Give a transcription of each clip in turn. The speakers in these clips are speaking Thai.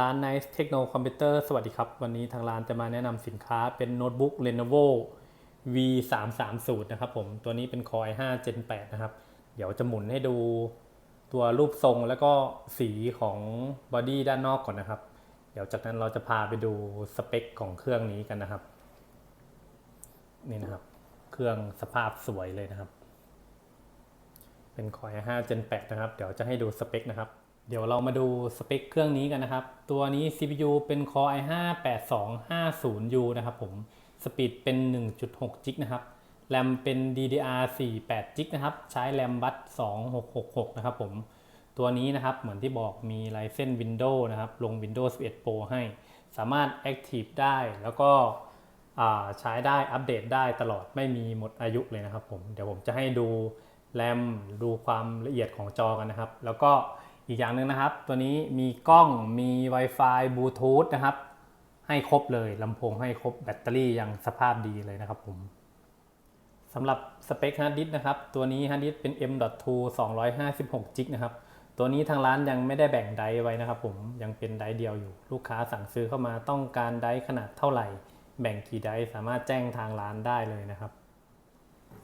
ร้าน Nice Techno Computer สวัสดีครับ วันนี้ทางร้านจะมาแนะนำสินค้าเป็นโน้ตบุ๊ก Lenovo V 3 3 0นะครับผมตัวนี้เป็น Core i5 Gen 8นะครับ เดี๋ยวจะหมุนให้ดูตัวรูปทรงแล้วก็สีของบอดี้ด้านนอกก่อนนะครับ เดี๋ยวจากนั้นเราจะพาไปดูสเปคของเครื่องนี้กันนะครับ นี่นะครับ เครื่องสภาพสวยเลยนะครับ เป็น Core i5 Gen 8นะครับ เดี๋ยวจะให้ดูสเปคนะครับ เดี๋ยวเรามาดูสเปคเครื่องนี้กันนะครับ ตัวนี้ CPU เป็น Core i5 8250U นะครับผม สปีดเป็น 1.6 g นะครับ แรมเป็น DDR4 8 g นะครับ ใช้แรมบัส2666 นะครับผม ตัวนี้นะครับ เหมือนที่บอกมี Ryzen Windows นะครับ ลง Windows 11 Pro ให้ สามารถ Active ได้ แล้วก็ใช้ได้อัปเดตได้ตลอดไม่มีหมดอายุเลยนะครับผม เดี๋ยวผมจะให้ดูแรมดูความละเอียดของจอกันนะครับ แล้วก็ อีกอย่างหนึ่งนะครับ ตัวนี้มีกล้องมี Wi-Fi บลูทูธนะครับ ให้ครบเลยลำโพงให้ครบแบตเตอรี่ยังสภาพดีเลยนะครับผมสำหรับสเปคฮาร์ดดิสนะครับ ตัวนี้ฮาร์ดดิสเป็น M.2 256 g นะครับ ตัวนี้ทางร้านยังไม่ได้แบ่งไดไว้นะครับผมยังเป็นไดเดียวอยู่ ลูกค้าสั่งซื้อเข้ามาต้องการไดขนาดเท่าไหร่ แบ่งกี่ไดสามารถแจ้งทางร้านได้เลยนะครับ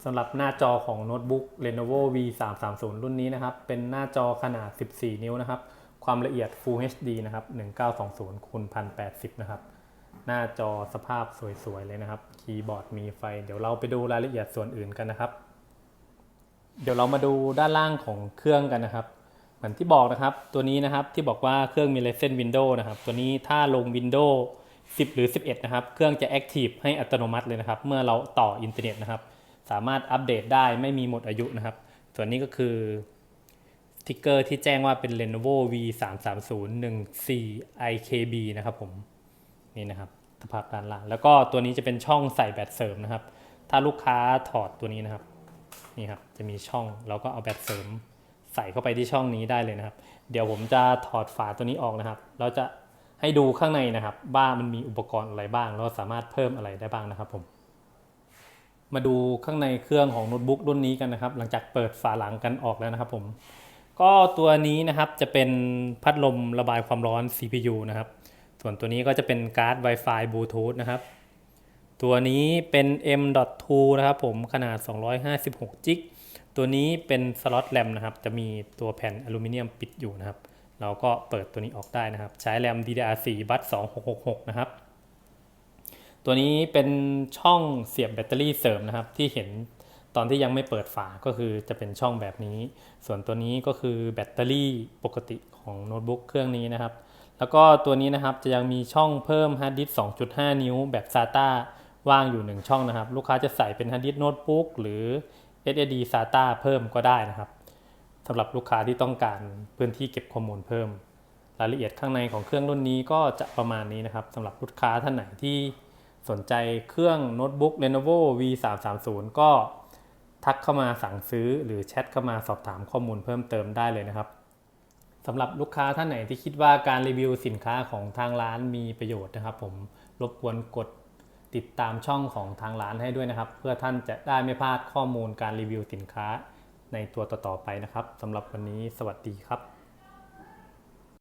สำหรับหน้าจอของโน้ตบุ๊ก Lenovo V 3 3 0รุ่นนี้นะครับ เป็นหน้าจอขนาด 14 นิ้วนะครับ ความละเอียด Full HD นะครับ 1920คูณ1080 นะครับ หน้าจอสภาพสวย ๆ เลยนะครับ คีย์บอร์ดมีไฟ เดี๋ยวเราไปดูรายละเอียดส่วนอื่นกันนะครับ เดี๋ยวเรามาดูด้านล่างของเครื่องกันนะครับ เหมือนที่บอกนะครับ ตัวนี้นะครับที่บอกว่าเครื่องมี Ryzen Windows นะครับ ตัวนี้ถ้าลง Windows 10 หรือ 11 นะครับ เครื่องจะ Active ให้อัตโนมัติเลยนะครับ เมื่อเราต่ออินเทอร์เน็ตนะครับ สามารถอัปเดตได้ไม่มีหมดอายุนะครับ ส่วนนี้ก็คือสติกเกอร์ที่แจ้งว่าเป็น Lenovo V 3 3 0 1 4 IKB นะครับผม นี่นะครับสภาพด้านล่าง แล้วก็ตัวนี้จะเป็นช่องใส่แบตเสริมนะครับ ถ้าลูกค้าถอดตัวนี้นะครับ นี่ครับ จะมีช่องเราก็เอาแบตเสริม ใส่เข้าไปที่ช่องนี้ได้เลยนะครับ เดี๋ยวผมจะถอดฝาตัวนี้ออกนะครับ เราจะให้ดูข้างในนะครับว่ามันมีอุปกรณ์อะไรบ้างแล้วสามารถเพิ่มอะไรได้บ้างนะครับผม มาดูข้างในเครื่องของโน้ตบุ๊กรุ่นนี้กันนะครับ หลังจากเปิดฝาหลังกันออกแล้วนะครับผมก็ตัวนี้นะครับจะเป็นพัดลมระบายความร้อน CPU นะครับ ส่วนตัวนี้ก็จะเป็นการ์ด Wi-Fi Bluetooth นะครับ ตัวนี้เป็น M.2 นะครับผมขนาด 256จิกตัวนี้เป็นสล็อตแรมนะครับ จะมีตัวแผ่นอลูมิเนียมปิดอยู่นะครับ เราก็เปิดตัวนี้ออกได้นะครับ ใช้แรม DDR4 บัส2666 นะครับ ตัวนี้เป็นช่องเสียบแบตเตอรี่เสริมนะครับ ที่เห็นตอนที่ยังไม่เปิดฝาก็คือจะเป็นช่องแบบนี้ ส่วนตัวนี้ก็คือแบตเตอรี่ปกติของโน้ตบุ๊กเครื่องนี้นะครับ แล้วก็ตัวนี้นะครับจะยังมีช่องเพิ่มฮาร์ดดิสก์2.5 นิ้วแบบ SATA ว่างอยู่ 1 ช่องนะครับ ลูกค้าจะใส่เป็นฮาร์ดดิสก์โน้ตบุ๊กหรือ SSD SATA เพิ่มก็ได้นะครับสำหรับลูกค้าที่ต้องการพื้นที่เก็บข้อมูลเพิ่ม รายละเอียดข้างในของเครื่องรุ่นนี้ก็จะประมาณนี้นะครับสำหรับลูกค้าท่านไหนที่ สนใจเครื่องโน้ตบุ๊ก Lenovo V 3 3 0 ก็ทักเข้ามาสั่งซื้อหรือแชทเข้ามาสอบถามข้อมูลเพิ่มเติมได้เลยนะครับสำหรับลูกค้าท่านไหนที่คิดว่าการรีวิวสินค้าของทางร้านมีประโยชน์นะครับ ผมรบกวนกดติดตามช่องของทางร้านให้ด้วยนะครับ เพื่อท่านจะได้ไม่พลาดข้อมูลการรีวิวสินค้าในตัวต่อๆไปนะครับสำหรับวันนี้สวัสดีครับ